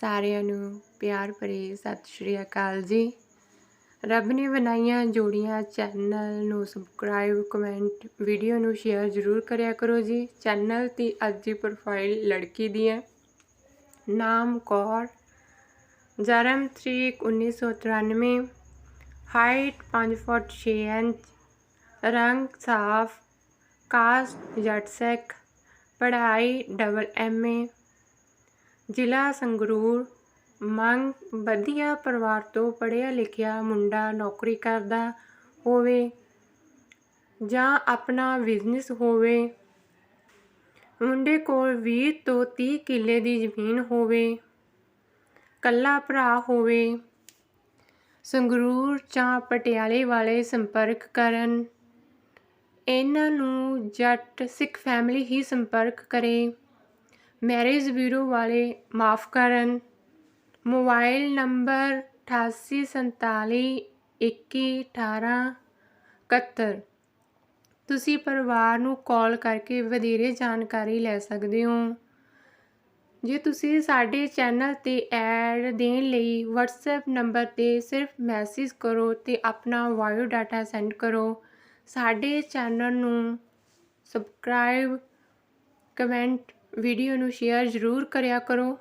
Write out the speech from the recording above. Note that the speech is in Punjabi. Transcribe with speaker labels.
Speaker 1: ਸਾਰਿਆਂ ਨੂੰ ਪਿਆਰ ਭਰੀ ਸਤਿ ਸ਼੍ਰੀ ਅਕਾਲ ਜੀ। ਰੱਬ ਨੇ ਬਣਾਈਆਂ ਜੋੜੀਆਂ ਚੈਨਲ ਨੂੰ ਸਬਸਕ੍ਰਾਈਬ ਕਮੈਂਟ ਵੀਡੀਓ ਨੂੰ ਸ਼ੇਅਰ ਜ਼ਰੂਰ ਕਰਿਆ ਕਰੋ ਜੀ। ਚੈਨਲ ਦੀ ਅੱਜ ਦੀ ਪ੍ਰੋਫਾਈਲ ਲੜਕੀ ਦੀ ਹੈ। ਨਾਮ ਕੌਰ, ਜਨਮ ਤਰੀਕ 1993 ਹਾਈਟ 5 ਫੁੱਟ 6 ਇੰਚ, ਰੰਗ ਸਾਫ਼, ਕਾਸਟ ਜੱਟ ਸਿੱਖ ਪੜ੍ਹਾਈ ਡਬਲ ਐਮਏ ਜ਼ਿਲ੍ਹਾ ਸੰਗਰੂਰ। ਮੰਗ ਵਧੀਆ ਪਰਿਵਾਰ ਤੋਂ ਪੜ੍ਹਿਆ ਲਿਖਿਆ ਮੁੰਡਾ ਨੌਕਰੀ ਕਰਦਾ ਹੋਵੇ ਜਾਂ ਆਪਣਾ ਬਿਜ਼ਨਸ ਹੋਵੇ। ਮੁੰਡੇ ਕੋਲ 20 ਤੋਂ 30 ਕਿੱਲੇ ਦੀ ਜ਼ਮੀਨ ਹੋਵੇ ਕੱਲਾ ਭਰਾ ਹੋਵੇ। ਸੰਗਰੂਰ ਜਾਂ ਪਟਿਆਲੇ ਵਾਲੇ ਸੰਪਰਕ ਕਰਨ। ਇਹਨਾਂ ਨੂੰ ਜੱਟ ਸਿੱਖ ਫੈਮਿਲੀ ਹੀ ਸੰਪਰਕ ਕਰੇ। ਮੈਰਿਜ ਬਿਊਰੋ ਵਾਲੇ ਮਾਫ ਕਰਨ। ਮੋਬਾਈਲ ਨੰਬਰ 8847 21 18 71 ਤੁਸੀਂ ਪਰਿਵਾਰ ਨੂੰ ਕਾਲ ਕਰਕੇ ਵਧੇਰੇ ਜਾਣਕਾਰੀ ਲੈ ਸਕਦੇ ਹੋ। ਜੇ ਤੁਸੀਂ ਸਾਡੇ ਚੈਨਲ ਤੇ ਐਡ ਦੇਣ ਲਈ WhatsApp ਨੰਬਰ ਤੇ ਸਿਰਫ ਮੈਸੇਜ ਕਰੋ ਤੇ ਆਪਣਾ ਬਾਇਓ ਡਾਟਾ ਸੈਂਡ ਕਰੋ, ਸਾਡੇ ਚੈਨਲ ਨੂੰ ਸਬਸਕ੍ਰਾਈਬ, ਕਮੈਂਟ ਵੀਡੀਓ ਨੂੰ ਸ਼ੇਅਰ ਜ਼ਰੂਰ ਕਰਿਆ ਕਰੋ।